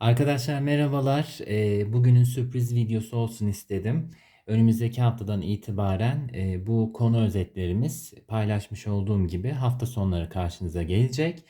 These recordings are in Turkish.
Arkadaşlar merhabalar. Ee, bugünün sürpriz videosu olsun istedim. Önümüzdeki haftadan itibaren e, bu konu özetlerimiz paylaşmış olduğum gibi hafta sonları karşınıza gelecek.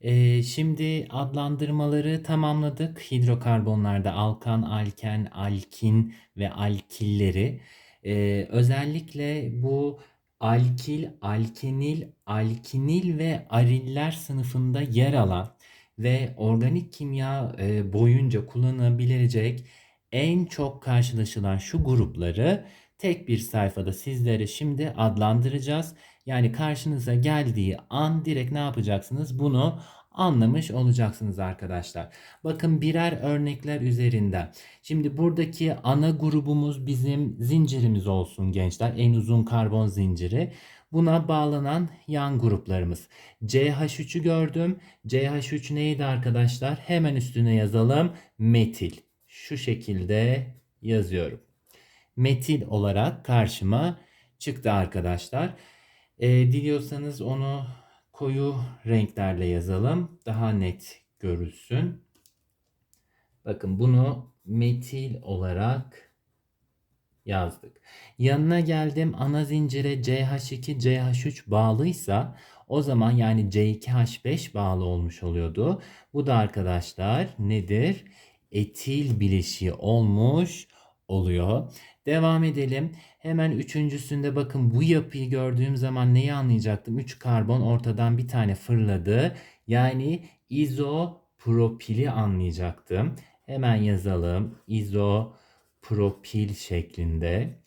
Ee, şimdi adlandırmaları tamamladık. Hidrokarbonlarda alkan, alken, alkin ve alkilleri. Ee, özellikle bu alkil, alkenil, alkinil ve ariller sınıfında yer alan ve organik kimya e, boyunca kullanılabilecek en çok karşılaşılan şu grupları tek bir sayfada sizlere şimdi adlandıracağız. Yani karşınıza geldiği an direkt ne yapacaksınız? Bunu anlamış olacaksınız arkadaşlar. Bakın birer örnekler üzerinden. Şimdi buradaki ana grubumuz bizim zincirimiz olsun gençler. En uzun karbon zinciri. Buna bağlanan yan gruplarımız. CH3'ü gördüm. CH3 neydi arkadaşlar? Hemen üstüne yazalım. Metil. Şu şekilde yazıyorum. Metil olarak karşıma çıktı arkadaşlar. E, diliyorsanız onu koyu renklerle yazalım. Daha net görülsün. Bakın bunu metil olarak yazdık. Yanına geldim ana zincire CH2 CH3 bağlıysa o zaman yani C2H5 bağlı olmuş oluyordu. Bu da arkadaşlar nedir? Etil bileşiği olmuş oluyor. Devam edelim. Hemen üçüncüsünde bakın bu yapıyı gördüğüm zaman neyi anlayacaktım? 3 karbon ortadan bir tane fırladı. Yani izopropili anlayacaktım. Hemen yazalım. İzopropil şeklinde.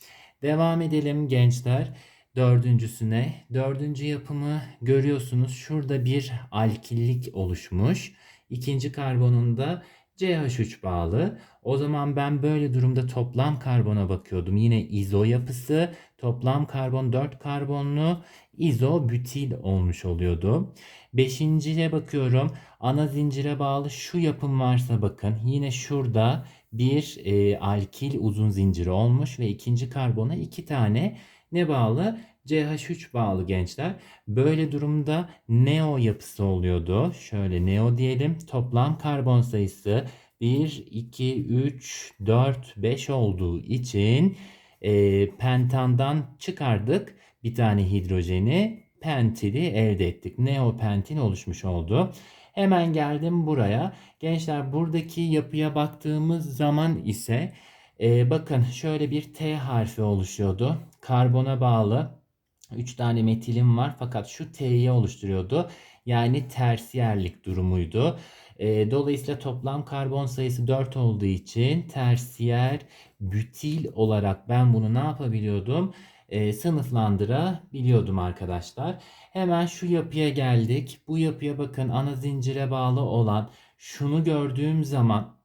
Devam edelim gençler. Dördüncüsüne. Dördüncü yapımı görüyorsunuz. Şurada bir alkillik oluşmuş. İkinci karbonunda CH3 bağlı. O zaman ben böyle durumda toplam karbona bakıyordum. Yine izo yapısı toplam karbon 4 karbonlu izobütil olmuş oluyordu. Beşinciye bakıyorum. Ana zincire bağlı şu yapım varsa bakın yine şurada bir e, alkil uzun zinciri olmuş ve ikinci karbona iki tane ne bağlı? CH3 bağlı gençler. Böyle durumda neo yapısı oluyordu. Şöyle neo diyelim. Toplam karbon sayısı 1, 2, 3, 4, 5 olduğu için e, pentandan çıkardık bir tane hidrojeni pentili elde ettik. Neopentin oluşmuş oldu. Hemen geldim buraya. Gençler buradaki yapıya baktığımız zaman ise e, bakın şöyle bir T harfi oluşuyordu. Karbona bağlı 3 tane metilim var fakat şu T'yi oluşturuyordu. Yani tersiyerlik durumuydu. E, dolayısıyla toplam karbon sayısı 4 olduğu için tersiyer bütil olarak ben bunu ne yapabiliyordum? E, sınıflandırabiliyordum arkadaşlar. Hemen şu yapıya geldik. Bu yapıya bakın ana zincire bağlı olan şunu gördüğüm zaman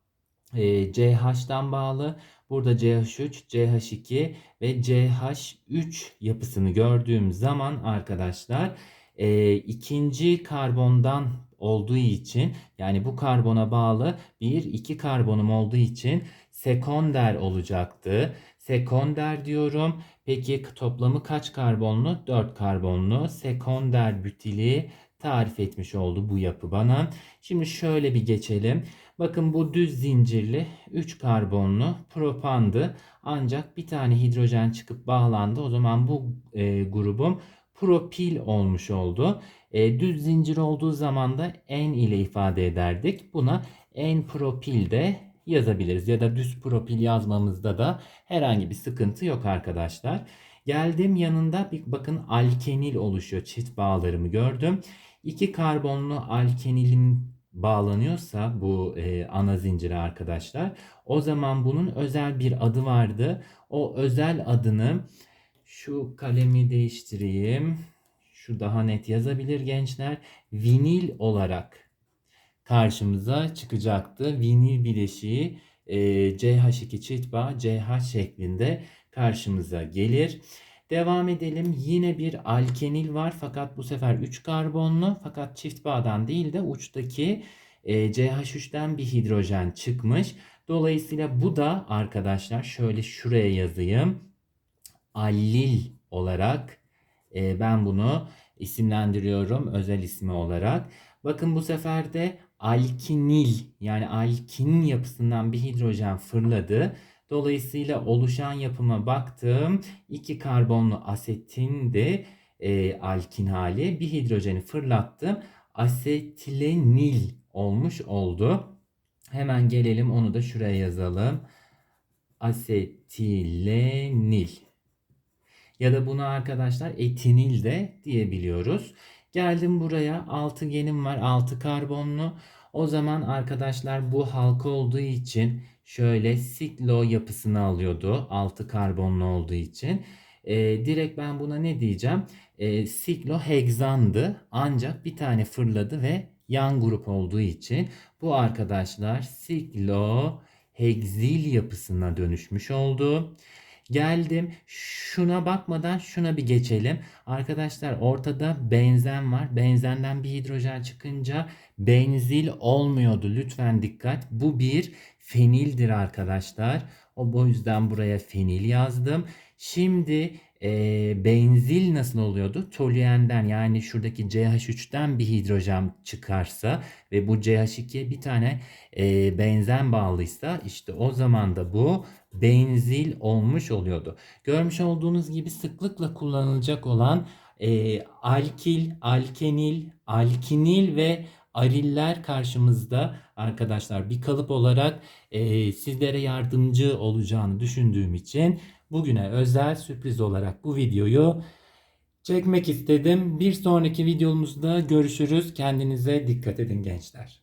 e, CH'dan bağlı. Burada CH3, CH2 ve CH3 yapısını gördüğüm zaman arkadaşlar e, ikinci karbondan olduğu için yani bu karbona bağlı bir iki karbonum olduğu için sekonder olacaktı. Sekonder diyorum. Peki toplamı kaç karbonlu? 4 karbonlu. Sekonder bütili tarif etmiş oldu bu yapı bana. Şimdi şöyle bir geçelim. Bakın bu düz zincirli 3 karbonlu propandı. Ancak bir tane hidrojen çıkıp bağlandı. O zaman bu e, grubum propil olmuş oldu. E, düz zincir olduğu zaman da N ile ifade ederdik. Buna N propil de yazabiliriz. Ya da düz propil yazmamızda da herhangi bir sıkıntı yok arkadaşlar. Geldim yanında bir bakın alkenil oluşuyor. Çift bağlarımı gördüm. İki karbonlu alkenilim bağlanıyorsa bu e, ana zincire arkadaşlar o zaman bunun özel bir adı vardı. O özel adını şu kalemi değiştireyim. Şu daha net yazabilir gençler. Vinil olarak karşımıza çıkacaktı. Vinil bileşiği e, CH2 çift bağ CH şeklinde karşımıza gelir. Devam edelim. Yine bir alkenil var fakat bu sefer 3 karbonlu fakat çift bağdan değil de uçtaki e, CH3'ten bir hidrojen çıkmış. Dolayısıyla bu da arkadaşlar şöyle şuraya yazayım. Allil olarak e, ben bunu isimlendiriyorum özel ismi olarak. Bakın bu sefer de alkinil yani alkinin yapısından bir hidrojen fırladı. Dolayısıyla oluşan yapıma baktım. İki karbonlu asetin de e, alkin hali bir hidrojeni fırlattım. Asetilenil olmuş oldu. Hemen gelelim onu da şuraya yazalım. Asetilenil. Ya da buna arkadaşlar etinil de diyebiliyoruz. Geldim buraya altıgenim var 6 karbonlu. O zaman arkadaşlar bu halka olduğu için şöyle siklo yapısını alıyordu 6 karbonlu olduğu için. Ee, direkt ben buna ne diyeceğim? Ee, sikloheksandı ancak bir tane fırladı ve yan grup olduğu için bu arkadaşlar sikloheksil yapısına dönüşmüş oldu. Geldim. Şuna bakmadan şuna bir geçelim. Arkadaşlar ortada benzen var. Benzenden bir hidrojen çıkınca benzil olmuyordu. Lütfen dikkat. Bu bir fenildir arkadaşlar. O yüzden buraya fenil yazdım. Şimdi e, benzil nasıl oluyordu? Toluenden yani şuradaki CH3'ten bir hidrojen çıkarsa ve bu CH2'ye bir tane e, benzen bağlıysa işte o zaman da bu benzil olmuş oluyordu. Görmüş olduğunuz gibi sıklıkla kullanılacak olan e, alkil, alkenil, alkinil ve ariller karşımızda arkadaşlar bir kalıp olarak e, sizlere yardımcı olacağını düşündüğüm için bugüne özel sürpriz olarak bu videoyu çekmek istedim. Bir sonraki videomuzda görüşürüz. Kendinize dikkat edin gençler.